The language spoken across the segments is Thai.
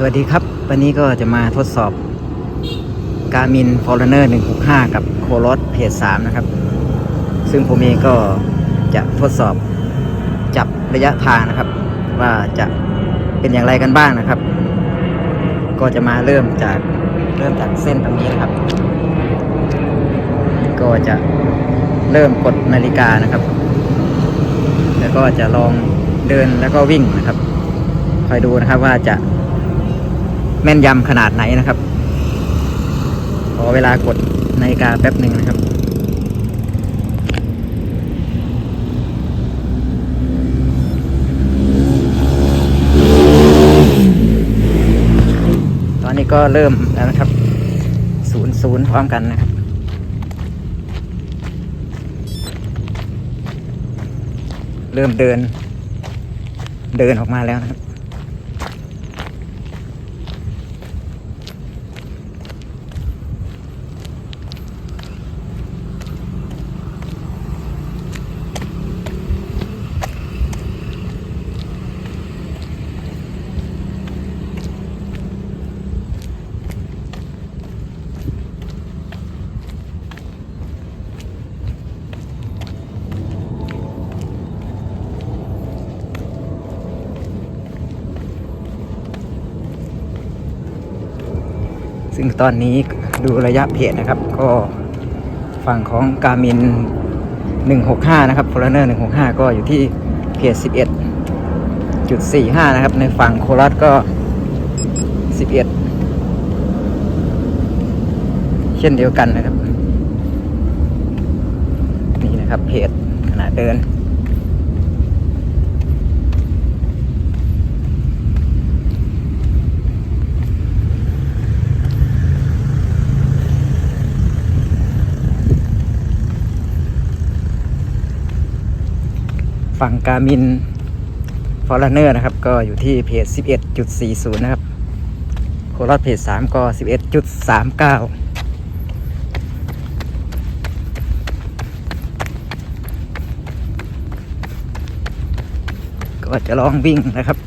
สวัสดีครับ วันนี้ก็จะมาทดสอบการมิน Forerunner 165 กับโคโรสเพจ3นะครับ ซึ่งผมเองก็จะทดสอบจับระยะทางนะครับ ว่าจะเป็นอย่างไรกันบ้างนะครับ ก็จะมาเริ่มจากเริ่มจากเส้นตรงนี้นะครับ ก็จะเริ่มกดนาฬิกานะครับ แล้วก็จะลองเดินแล้วก็วิ่งนะครับ คอยดูนะครับว่าจะ ม่นยำขนาดไหนนะครับ ขอเวลากดนาฬิกาแป๊บหนึ่งนะครับ ตอนนี้ก็เริ่มแล้วนะครับศูนย์ศูนย์พร้อมกันนะครับเริ่มเดิน เดินออกมาแล้วนะครับ ตอนนี้ดูระยะเพจนะครับ ก็ฝั่งของกามิน 165 นะครับ f o r e r u n n e r 165 ก็อยู่ที่เพจ11.45 นะครับ ในฝั่งโคราชก็ 11 เช่นเดียวกันนะครับ นี่นะครับเพจขณะเดิน ฝั่งกามินฟอร์เนอร์นะครับ ก็อยู่ที่เพจ 11.40 นะครับ โคราชเพจ 3 ก็ 11.39ก็จะลองวิ่งนะครับ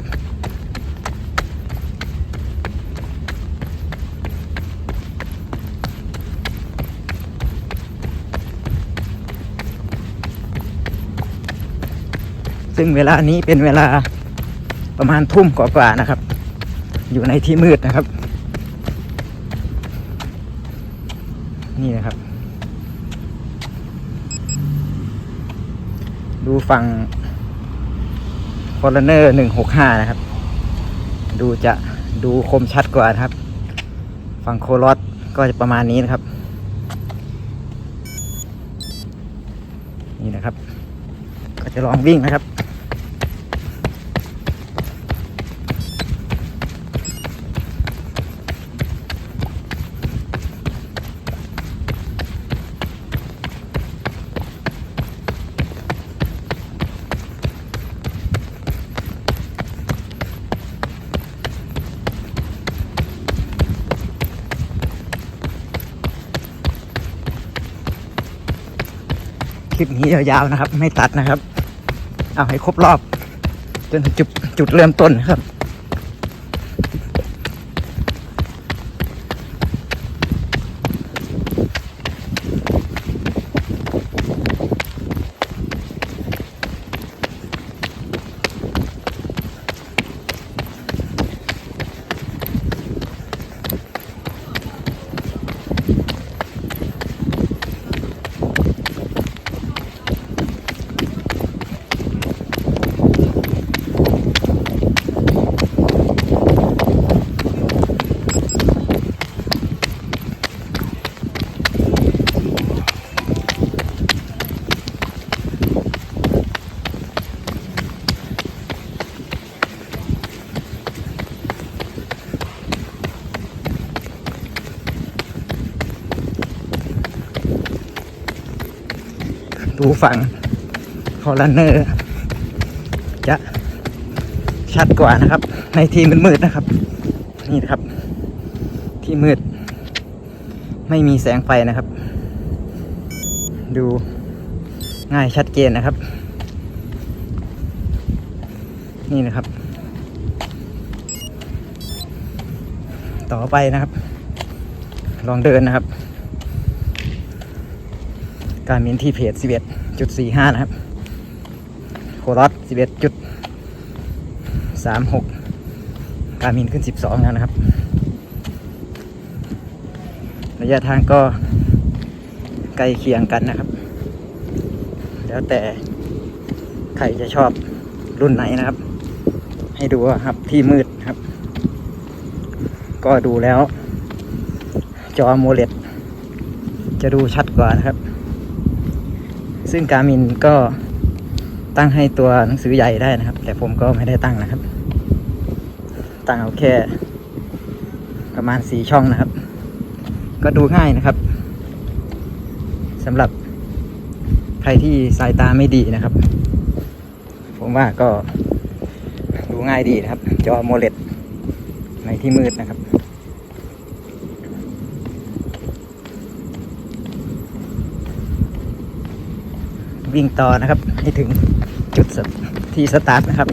ซึ่งเวลานี้เป็นเวลาประมาณทุ่มกว่าๆนะครับ อยู่ในที่มืดนะครับ นี่นะครับ ดูฝั่ง f o r e r u n n e r 165นะครับ ดูจะดูคมชัดกว่านะครับ ฝั่งโคลอสก็จะประมาณนี้นะครับ นี่นะครับ จะลองวิ่งนะครับคลิปนี้ยาวๆนะครับ ไม่ตัดนะครับ เอาให้ครบรอบจนถึงจุดจุดเริ่มต้นครับ ดูฝั่งฟอร์เนอร์ จะชัดกว่านะครับ ในที่มืดๆนะครับ นี่นะครับ ที่มืด ไม่มีแสงไฟนะครับ ดูง่ายชัดเจนนะครับ นี่นะครับ ต่อไปนะครับ ลองเดินนะครับ การมินที่เพจ11.45 นะครับ โคลอส11.36 การมินขึ้น 12 แล้วนะครับ ระยะทางก็ใกล้เคียงกันนะครับ แล้วแต่ใครจะชอบรุ่นไหนนะครับ ให้ดูครับที่มืดครับ ก็ดูแล้ว จอโมเลดจะดูชัดกว่านะครับ ซึ่งการมินก็ตั้งให้ตัวหนังสือใหญ่ได้นะครับ แต่ผมก็ไม่ได้ตั้งนะครับ ตั้งเอาแค่ ประมาณสีช่องนะครับ ก็ดูง่ายนะครับสำหรับใครที่สายตาไม่ดีนะครับ ผมว่าก็ดูง่ายดีนะครับ จอโมเลดในที่มืดนะครับ วิ่งต่อนะครับให้ถึงจุดที่สตาร์ทนะครับ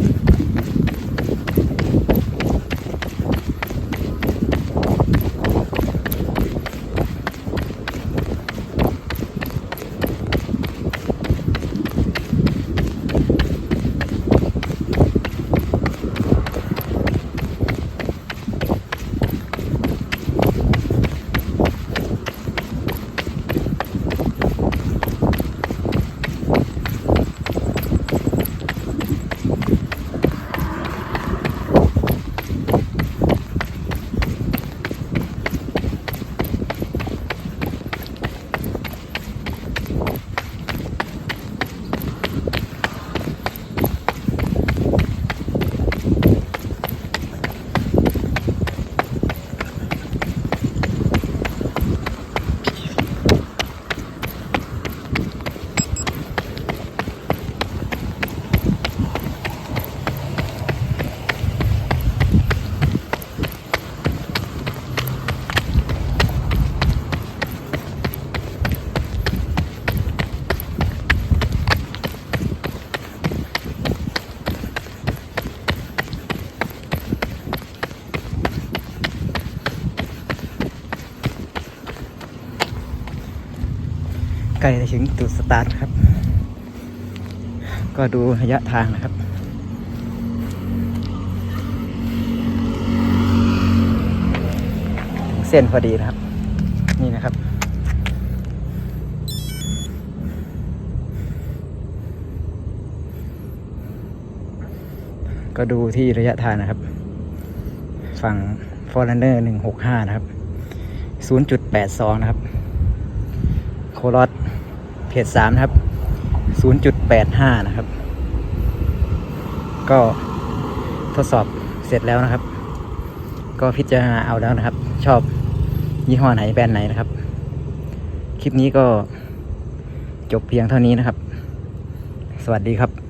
ใกล้ถึงจุดสตาร์ทครับ ก็ดูระยะทางนะครับถึงเส้นพอดีนะครับ นี่นะครับ ก็ดูที่ระยะทางนะครับ ฝั่ง Forerunner 165 นะครับ 0.82 นะครับ โคลอส เพจสามนะครับศูนย์จุดแปดห้านะครับ ก็ทดสอบเสร็จแล้วนะครับ ก็พิจารณาเอาแล้วนะครับ ชอบยี่ห้อไหนแบรนด์ไหนนะครับ คลิปนี้ก็จบเพียงเท่านี้นะครับ สวัสดีครับ